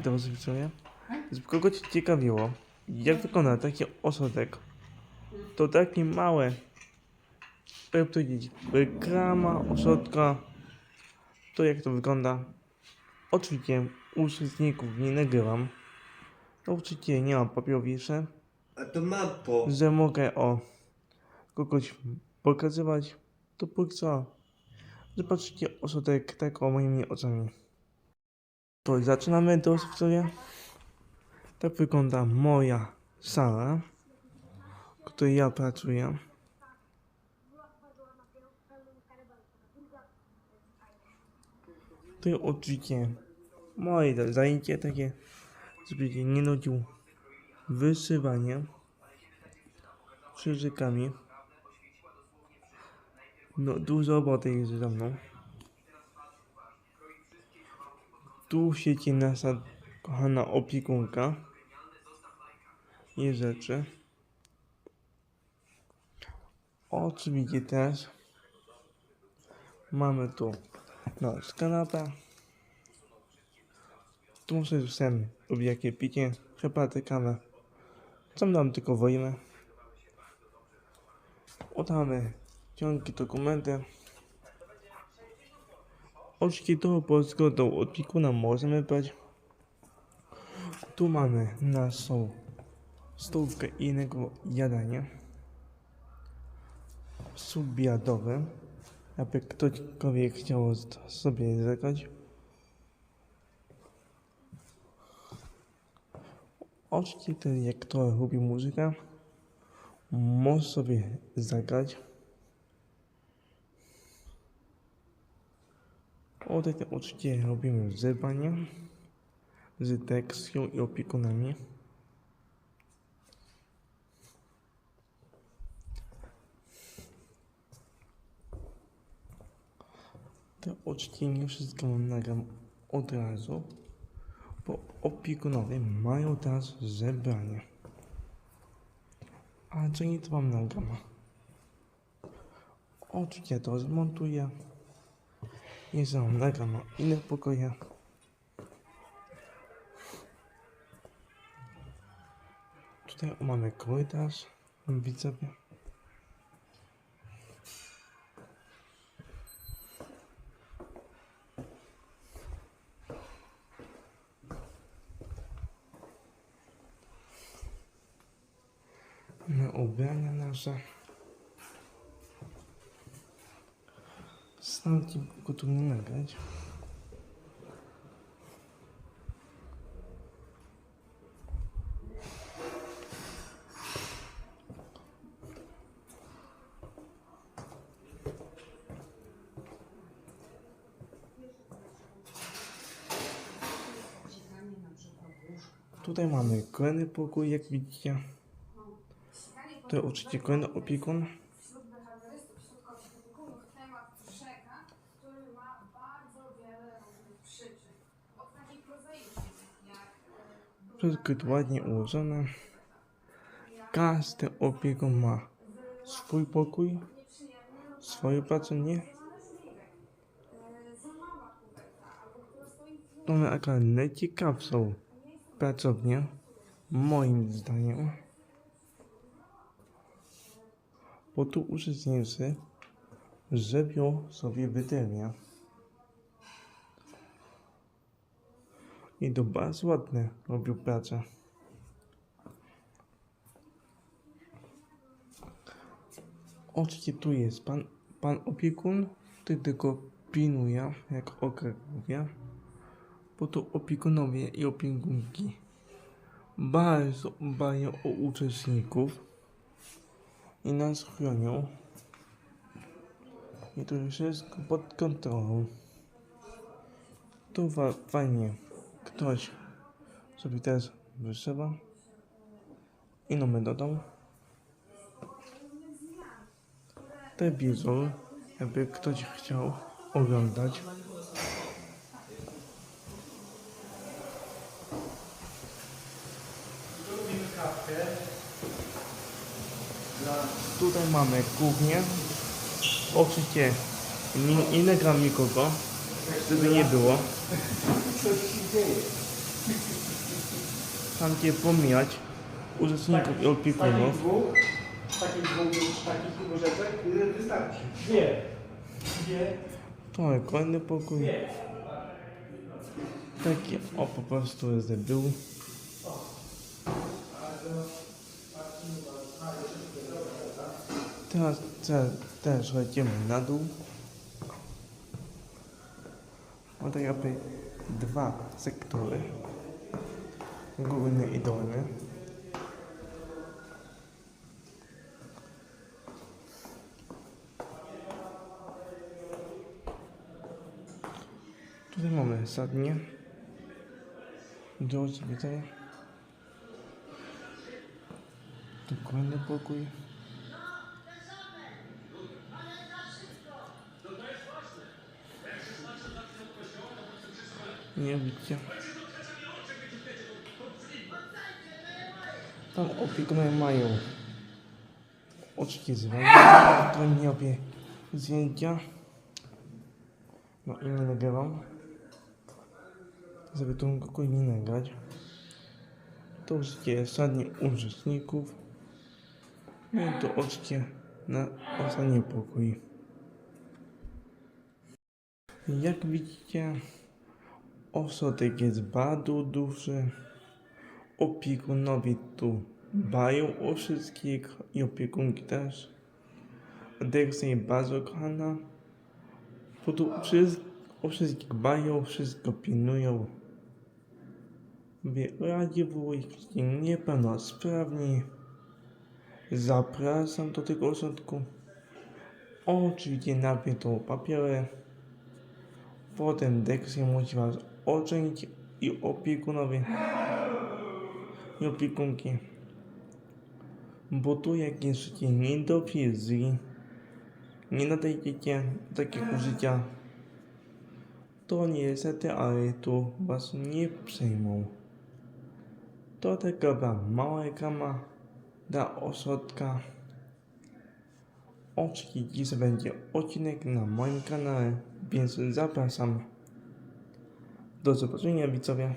Drodzy widzowie, z kogo Cię ciekawiło, jak wygląda taki ośrodek, to takie małe, jak powiedzieć, reklama ośrodka, to jak to wygląda. Oczywiście uczestników nie nagrywam, oczywiście nie mam papierowisze, A to mam po. że mogę o kogoś pokazywać, to póki co. Zobaczycie ośrodek tak o moimi oczami. To zaczynamy do widzowie. Tak wygląda moja sala, w której ja pracuję. To jest oczywiście moje zajęcie takie, żeby się nie nudził wysywanie krzyżykami. No, dużo roboty jest ze mną. Tu siedzi nasza kochana opiekunka i rzeczy. Oczywiście też mamy tu no, kanapę. Tu sen lub jakie picie, herbatę, kawę. Co nam tylko wojmy. Oddamy ciągi dokumenty. Do polskiego do opiekuna możemy brać. Tu mamy naszą stołówkę innego jadania. Subiadowe. Aby ktokolwiek chciał sobie zagrać. Oczki ten jak kto lubi muzykę. Może sobie zagrać. O takie oczywiście robimy zerwanie z tekstą i opiekunami. To oczywiście nie wszystko nagram od bo opiekunowie mają teraz zebranie. A co nie to wam nagram? Oczywiście to zmontuję. Nie znam, nagram inne pokoje. Tutaj mamy korytarz, widzowie. Mamy ubrania nasze. Stanki gotowi nagrać. Tutaj mamy kolejny pokój, jak widzicie. To oczywiście kolejny opiekun. Wszystko ładnie ułożone. Każdy opiekun ma swój pokój, swoje pracownię. To my akurat najciekawszą pracownię, moim zdaniem. Bo tu uczestnicy żywią sobie wydymie. I to bardzo ładne robił pracę. Oczywiście tu jest pan, pan opiekun, który tylko pilnuje, jak okrek mówię. Bo to opiekunowie i opiekunki bardzo dbają o uczestników i nas chronią. I to jest pod kontrolą. To fa- fajnie. Ktoś sobie teraz wyszywa inną metodą. Telewizor, jakby ktoś chciał oglądać. Tutaj mamy kuchnię. Oczywiście nie, nie nagram nikogo, żeby nie było. Co się dzieje? Tam pomijać uczestników i opiekunów. takich dwóch, takich łyżeczek y, wystarczy. Dwie. Dwie. To jest kolejny pokój. Taki o po prostu jest był. Teraz te, też lecimy na dół. O tak jakby dwa sektory. Górny i dolny. Tutaj mamy sadnie. George widzę. Tu kolejny pokój. Nie widzicie. Tam opiekunowie mają oczki zwolnione, to nie robię zdjęcia. No i nie nagrywam żeby tą kogoś nie nagrać. To wszystkie sadnie uczestników. No i to oczkie na ostatni pokój. Jak widzicie, ośrodek jest bardzo duży. Opiekunowie tu bają o wszystkich i opiekunki też. Dyrekcja jest bardzo kochana. Bo tu o wszystkich bają, wszystko pilnują. Radzi wujki niepełnosprawni. Zapraszam do tego ośrodku. Oczywiście najpierw to papiery. Potem deksie musi was ocenić i opiekunowie. I opiekunki. Bo tu jak jesteście nie do fizyki, nie nadajecie takiego życia, to niestety, ale tu was nie przejmą. To taka mała reklama dla ośrodka. Oczywiście będzie odcinek na moim kanale, więc zapraszam. Do zobaczenia widzowie.